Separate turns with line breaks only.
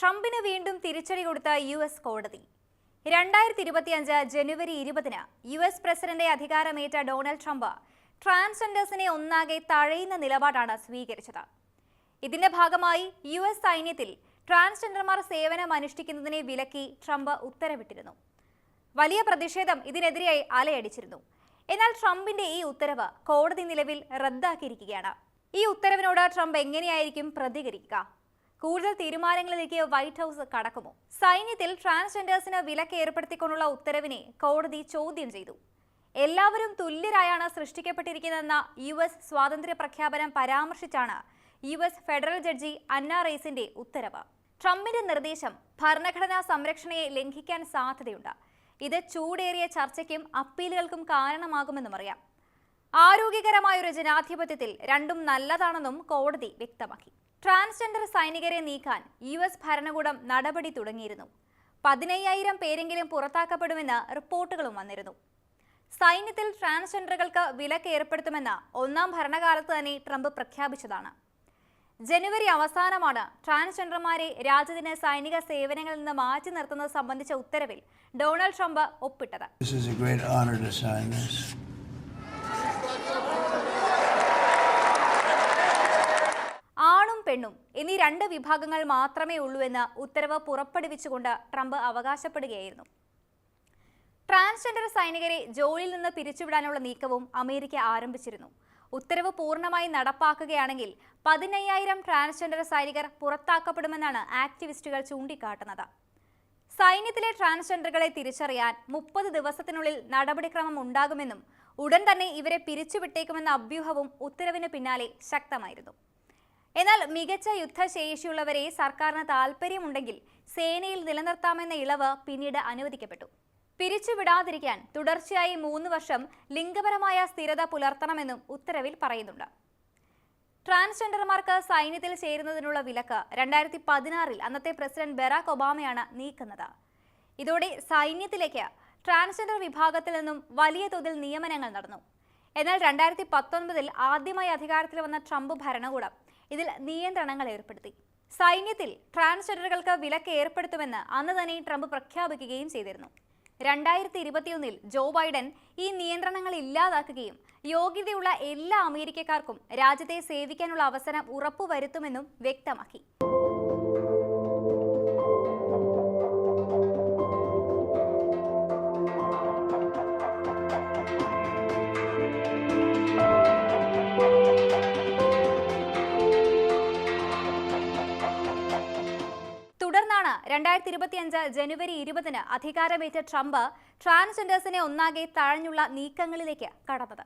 ട്രംപിന് വീണ്ടും തിരിച്ചടി കൊടുത്ത യു എസ് കോടതി. രണ്ടായിരത്തി ഇരുപത്തിയഞ്ച് ജനുവരി ഇരുപതിന് യു എസ് പ്രസിഡന്റ് അധികാരമേറ്റ ഡൊണാൾഡ് ട്രംപ് ട്രാൻസ്ജെൻഡേഴ്സിനെ ഒന്നാകെ തഴയുന്ന നിലപാടാണ് സ്വീകരിച്ചത്. ഇതിന്റെ ഭാഗമായി യു എസ് സൈന്യത്തിൽ ട്രാൻസ്ജെൻഡർമാർ സേവനം അനുഷ്ഠിക്കുന്നതിനെ വിലക്കി ട്രംപ് ഉത്തരവിട്ടിരുന്നു. വലിയ പ്രതിഷേധം ഇതിനെതിരെയായി അലയടിച്ചിരുന്നു. എന്നാൽ ട്രംപിന്റെ ഈ ഉത്തരവ് കോടതി നിലവിൽ റദ്ദാക്കിയിരിക്കുകയാണ്. ഈ ഉത്തരവിനോട് ട്രംപ് എങ്ങനെയായിരിക്കും പ്രതികരിക്കുക? കൂടുതൽ തീരുമാനങ്ങളിലേക്ക് വൈറ്റ് ഹൗസ് കടക്കുമോ? സൈന്യത്തിൽ ട്രാൻസ്ജെൻഡേഴ്സിന് വിലക്ക് ഏർപ്പെടുത്തിക്കൊണ്ടുള്ള ഉത്തരവിനെ കോടതി ചോദ്യം ചെയ്തു. എല്ലാവരും തുല്യരായാണ് സൃഷ്ടിക്കപ്പെട്ടിരിക്കുന്നതെന്ന യു എസ് സ്വാതന്ത്ര്യ പ്രഖ്യാപനം പരാമർശിച്ചാണ് U S federal judge Anna റേസിന്റെ ഉത്തരവ്. ട്രംപിന്റെ നിർദ്ദേശം ഭരണഘടനാ സംരക്ഷണയെ ലംഘിക്കാൻ സാധ്യതയുണ്ട്. ഇത് ചൂടേറിയ ചർച്ചയ്ക്കും അപ്പീലുകൾക്കും കാരണമാകുമെന്നും അറിയാം. ആരോഗ്യകരമായ ഒരു ജനാധിപത്യത്തിൽ രണ്ടും നല്ലതാണെന്നും കോടതി വ്യക്തമാക്കി. ട്രാൻസ്ജെൻഡർ സൈനികരെ നീക്കാൻ യു എസ് ഭരണകൂടം നടപടി തുടങ്ങിയിരുന്നു. പതിനയ്യായിരം പേരെങ്കിലും പുറത്താക്കപ്പെടുമെന്ന് റിപ്പോർട്ടുകളും വന്നിരുന്നു. സൈന്യത്തിൽ ട്രാൻസ്ജെൻഡറുകൾക്ക് വിലക്ക് ഏർപ്പെടുത്തുമെന്ന് ഒന്നാം ഭരണകാലത്ത് തന്നെ ട്രംപ് പ്രഖ്യാപിച്ചതാണ്. ജനുവരി അവസാനമാണ് ട്രാൻസ്ജെൻഡർമാരെ രാജ്യത്തിന് സൈനിക സേവനങ്ങളിൽ നിന്ന് മാറ്റി നിർത്തുന്നത് സംബന്ധിച്ച ഉത്തരവിൽ ഡൊണാൾഡ് ട്രംപ് ഒപ്പിട്ടത്. പെണ്ണും എന്നീ രണ്ട് വിഭാഗങ്ങൾ മാത്രമേ ഉള്ളൂ എന്ന് ഉത്തരവ് പുറപ്പെടുവിച്ചുകൊണ്ട് ട്രംപ് അവകാശപ്പെടുകയായിരുന്നു. ട്രാൻസ്ജെൻഡർ സൈനികരെ ജോലിയിൽ നിന്ന് പിരിച്ചുവിടാനുള്ള നീക്കവും അമേരിക്ക ആരംഭിച്ചിരുന്നു. ഉത്തരവ് പൂർണമായി നടപ്പാക്കുകയാണെങ്കിൽ പതിനയ്യായിരം ട്രാൻസ്ജെൻഡർ സൈനികർ പുറത്താക്കപ്പെടുമെന്നാണ് ആക്ടിവിസ്റ്റുകൾ ചൂണ്ടിക്കാട്ടുന്നത്. സൈന്യത്തിലെ ട്രാൻസ്ജെൻഡറുകളെ തിരിച്ചറിയാൻ മുപ്പത് ദിവസത്തിനുള്ളിൽ നടപടിക്രമം ഉണ്ടാകുമെന്നും ഉടൻ തന്നെ ഇവരെ പിരിച്ചുവിട്ടേക്കുമെന്ന അഭ്യൂഹവും ഉത്തരവിന് പിന്നാലെ ശക്തമായിരുന്നു. എന്നാൽ മികച്ച യുദ്ധശേഷിയുള്ളവരെ സർക്കാരിന് താൽപ്പര്യമുണ്ടെങ്കിൽ സേനയിൽ നിലനിർത്താമെന്ന ഇളവ് പിന്നീട് അനുവദിക്കപ്പെട്ടു. പിരിച്ചുവിടാതിരിക്കാൻ തുടർച്ചയായി മൂന്ന് വർഷം ലിംഗപരമായ സ്ഥിരത പുലർത്തണമെന്നും ഉത്തരവിൽ പറയുന്നുണ്ട്. ട്രാൻസ്ജെൻഡർമാർക്ക് സൈന്യത്തിൽ ചേരുന്നതിനുള്ള വിലക്ക് രണ്ടായിരത്തി പതിനാറിൽ അന്നത്തെ പ്രസിഡന്റ് ബറാക് ഒബാമയാണ് നീക്കുന്നത്. ഇതോടെ സൈന്യത്തിലേക്ക് ട്രാൻസ്ജെൻഡർ വിഭാഗത്തിൽ നിന്നും വലിയ തോതിൽ നിയമനങ്ങൾ നടന്നു. എന്നാൽ രണ്ടായിരത്തി പത്തൊൻപതിൽ ആദ്യമായി അധികാരത്തിൽ വന്ന ട്രംപ് ഭരണകൂടം ഇതിൽ നിയന്ത്രണങ്ങൾ ഏർപ്പെടുത്തി. സൈന്യത്തിൽ ട്രാൻസ്ജെൻഡറുകൾക്ക് വിലക്ക് ഏർപ്പെടുത്തുമെന്ന് അന്ന് തന്നെ ട്രംപ് പ്രഖ്യാപിക്കുകയും ചെയ്തിരുന്നു. രണ്ടായിരത്തി ഇരുപത്തിയൊന്നിൽ ജോ ബൈഡൻ ഈ നിയന്ത്രണങ്ങൾ ഇല്ലാതാക്കുകയും യോഗ്യതയുള്ള എല്ലാ അമേരിക്കക്കാർക്കും രാജ്യത്തെ സേവിക്കാനുള്ള അവസരം ഉറപ്പുവരുത്തുമെന്നും വ്യക്തമാക്കി. രണ്ടായിരത്തി ഇരുപത്തിയഞ്ച് ജനുവരി ഇരുപതിന് അധികാരമേറ്റ ട്രംപ് ട്രാൻസ്ജെൻഡേഴ്സിനെ ഒന്നാകെ തഴഞ്ഞുള്ള നീക്കങ്ങളിലേക്ക് കടന്നത്.